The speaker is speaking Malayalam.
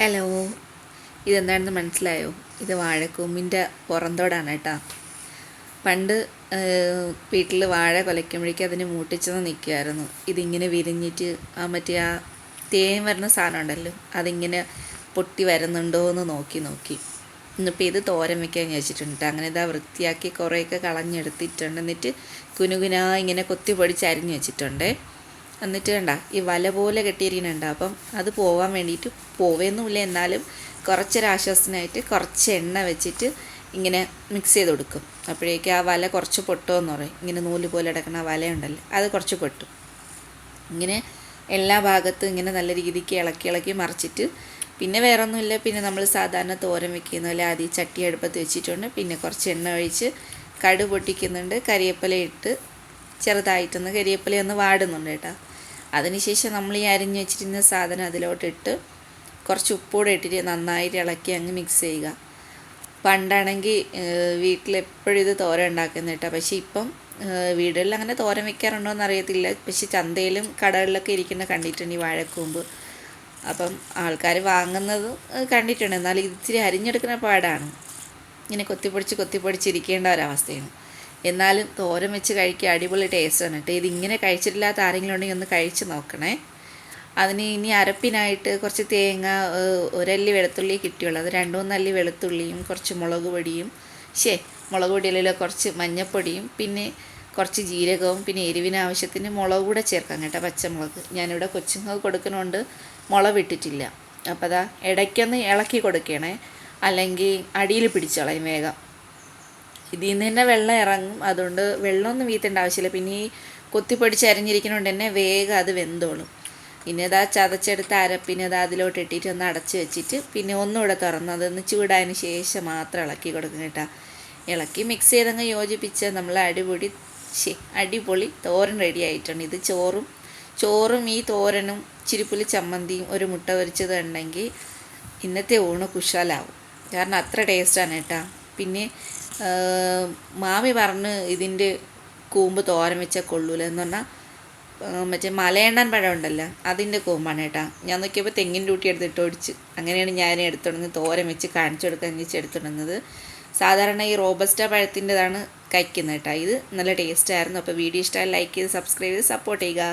ഹലോ ഇതെന്താണെന്ന് മനസ്സിലായോ? ഇത് വാഴക്കൂമ്പിന്റെ പുറന്തോടാണ് കേട്ടോ. പണ്ട് വീട്ടിൽ വാഴ കൊലയ്ക്കുമ്പോഴേക്കും അതിന് മൂട്ടിച്ചെന്ന് നിൽക്കുമായിരുന്നു ഇതിങ്ങനെ വിരിഞ്ഞിട്ട് ആ മറ്റേ ആ തേൻ വരുന്ന സാധനം ഉണ്ടല്ലോ അതിങ്ങനെ പൊട്ടി വരുന്നുണ്ടോ എന്ന് നോക്കി നോക്കി. ഇന്നിപ്പോൾ ഇത് തോരൻ വയ്ക്കാൻ വെച്ചിട്ടുണ്ട് അങ്ങനെ ഇതാ വൃത്തിയാക്കി കുറേയൊക്കെ കളഞ്ഞെടുത്തിട്ടുണ്ട്. എന്നിട്ട് കുനുകുനാ ഇങ്ങനെ കൊത്തി പൊടിച്ച് അരിഞ്ഞ് വെച്ചിട്ടുണ്ടേ. എന്നിട്ട് കണ്ട ഈ വല പോലെ കെട്ടിയിരിക്കുന്നുണ്ട് അപ്പം അത് പോവാൻ വേണ്ടിയിട്ട് പോവേന്നുമില്ല. എന്നാലും കുറച്ചൊരാശ്വാസത്തിനായിട്ട് കുറച്ച് എണ്ണ വെച്ചിട്ട് ഇങ്ങനെ മിക്സ് ചെയ്ത് കൊടുക്കും. അപ്പോഴേക്കും ആ വല കുറച്ച് പൊട്ടുമെന്ന് പറയും. ഇങ്ങനെ നൂൽ പോലെ അടക്കുന്ന വലയുണ്ടല്ലോ അത് കുറച്ച് പൊട്ടും. ഇങ്ങനെ എല്ലാ ഭാഗത്തും ഇങ്ങനെ നല്ല രീതിക്ക് ഇളക്കി ഇളക്കി മറിച്ചിട്ട് പിന്നെ വേറെ ഒന്നുമില്ല പിന്നെ നമ്മൾ സാധാരണ തോരൻ വെക്കുന്ന പോലെ ആദ്യം ചട്ടി അടുപ്പത്ത് വെച്ചിട്ടുണ്ട്. പിന്നെ കുറച്ച് എണ്ണ ഒഴിച്ച് കടു പൊട്ടിക്കുന്നുണ്ട്. കരിയേപ്പില ഇട്ട് ചെറുതായിട്ടൊന്ന് കരിയേപ്പില ഒന്ന് വാടുന്നുണ്ട് കേട്ടോ. അതിനുശേഷം നമ്മൾ ഈ അരിഞ്ഞ് വെച്ചിരുന്ന സാധനം അതിലോട്ടിട്ട് കുറച്ച് ഉപ്പൂടെ ഇട്ടിട്ട് നന്നായിട്ട് ഇളക്കി അങ്ങ് മിക്സ് ചെയ്യുക. പണ്ടാണെങ്കിൽ വീട്ടിൽ എപ്പോഴും ഇത് തോര ഉണ്ടാക്കുന്ന കേട്ടോ. പക്ഷേ ഇപ്പം വീടുകളിൽ അങ്ങനെ തോരൻ വെക്കാറുണ്ടോ എന്ന് അറിയത്തില്ല പക്ഷെ ചന്തയിലും കടകളിലൊക്കെ ഇരിക്കുന്ന കണ്ടിട്ടുണ്ട് ഈ വാഴക്കൂമ്പ്. അപ്പം ആൾക്കാർ വാങ്ങുന്നത് കണ്ടിട്ടുണ്ട്. എന്നാൽ ഇത്തിരി അരിഞ്ഞെടുക്കുന്ന പാടാണ്. ഇങ്ങനെ കൊത്തിപ്പൊടിച്ച് കൊത്തിപ്പൊടിച്ചിരിക്കേണ്ട ഒരവസ്ഥയാണ്. എന്നാലും തോരൻ വെച്ച് കഴിക്കുക അടിപൊളി ടേസ്റ്റ് ടേസ്റ്റാണ് കേട്ടോ. ഇതിങ്ങനെ കഴിച്ചിട്ടില്ലാത്ത ആരെങ്കിലും ഉണ്ടെങ്കിൽ ഒന്ന് കഴിച്ച് നോക്കണേ. അതിന് ഇനി അരപ്പിനായിട്ട് കുറച്ച് തേങ്ങ ഒരല്ലി വെളുത്തുള്ളി കിട്ടിയുള്ളൂ. അത് രണ്ടു മൂന്നല്ലി വെളുത്തുള്ളിയും കുറച്ച് മുളക് പൊടിയും ശേ മുളക് പൊടിയിലല്ലോ കുറച്ച് മഞ്ഞൾപ്പൊടിയും പിന്നെ കുറച്ച് ജീരകവും പിന്നെ എരിവിന് ആവശ്യത്തിന് മുളക് കൂടെ ചേർക്കാം കേട്ടോ പച്ചമുളക്. ഞാനിവിടെ കൊച്ചുങ്ങൾക്ക് കൊടുക്കുന്നതുകൊണ്ട് മുളക് ഇട്ടിട്ടില്ല. അപ്പോൾ അതാ ഇടയ്ക്കൊന്ന് ഇളക്കി കൊടുക്കണേ. അല്ലെങ്കിൽ അടിയിൽ പിടിച്ചോളാം വേഗം. ഇതിൽ നിന്ന് തന്നെ വെള്ളം ഇറങ്ങും. അതുകൊണ്ട് വെള്ളമൊന്നും വീത്തേണ്ട ആവശ്യമില്ല. പിന്നെ ഈ കൊത്തിപ്പൊടിച്ച് അരിഞ്ഞിരിക്കുന്നതുകൊണ്ട് തന്നെ വേഗം അത് വെന്തോളും. പിന്നെ ഇതാ ചതച്ചെടുത്ത അരപ്പിനെ അത് അതിലോട്ട് ഇട്ടിട്ട് ഒന്ന് അടച്ച് വെച്ചിട്ട് പിന്നെ ഒന്നുകൂടെ തുറന്ന് അതൊന്ന് ചൂടായതിന് ശേഷം മാത്രം ഇളക്കി കൊടുക്കും കേട്ടോ. ഇളക്കി മിക്സ് ചെയ്തങ്ങ് യോജിപ്പിച്ച് നമ്മൾ അടിപൊളി അടിപൊളി തോരൻ റെഡി ആയിട്ടുണ്ട്. ഇത് ചോറും ചോറും ഈ തോരനും ചിരിപ്പുലി ചമ്മന്തിയും ഒരു മുട്ട പൊരിച്ചത് ഉണ്ടെങ്കിൽ ഇന്നത്തെ ഊണ് കുശാലാവും. കാരണം അത്ര ടേസ്റ്റാണ് കേട്ടോ. പിന്നെ മാമി പറഞ്ഞ് ഇതിന്റെ കൂമ്പ് തോരൻ വെച്ചാൽ കൊള്ളൂല എന്ന് പറഞ്ഞാൽ മറ്റേ മലയണ്ണൻ പഴം ഉണ്ടല്ലോ അതിന്റെ കൂമ്പാണ് കേട്ടോ. ഞാൻ നോക്കിയപ്പോൾ തെങ്ങിന്റെ ഊട്ടി എടുത്തിട്ട് ഒടിച്ച് അങ്ങനെയാണ് ഞാൻ എടുത്തുകൊടുന്നത് തോരൻ വെച്ച് കാണിച്ചു കൊടുക്കാൻ വെച്ച് എടുത്തുടങ്ങുന്നത്. സാധാരണ ഈ റോബസ്റ്റ പഴത്തിന്റെതാണ് കഴിക്കുന്നത് കേട്ടോ. ഇത് നല്ല ടേസ്റ്റ് ആയിരുന്നു. അപ്പോൾ വീഡിയോ ഇഷ്ടമായി ലൈക്ക് ചെയ്ത് സബ്സ്ക്രൈബ് ചെയ്ത് സപ്പോർട്ട് ചെയ്യുക.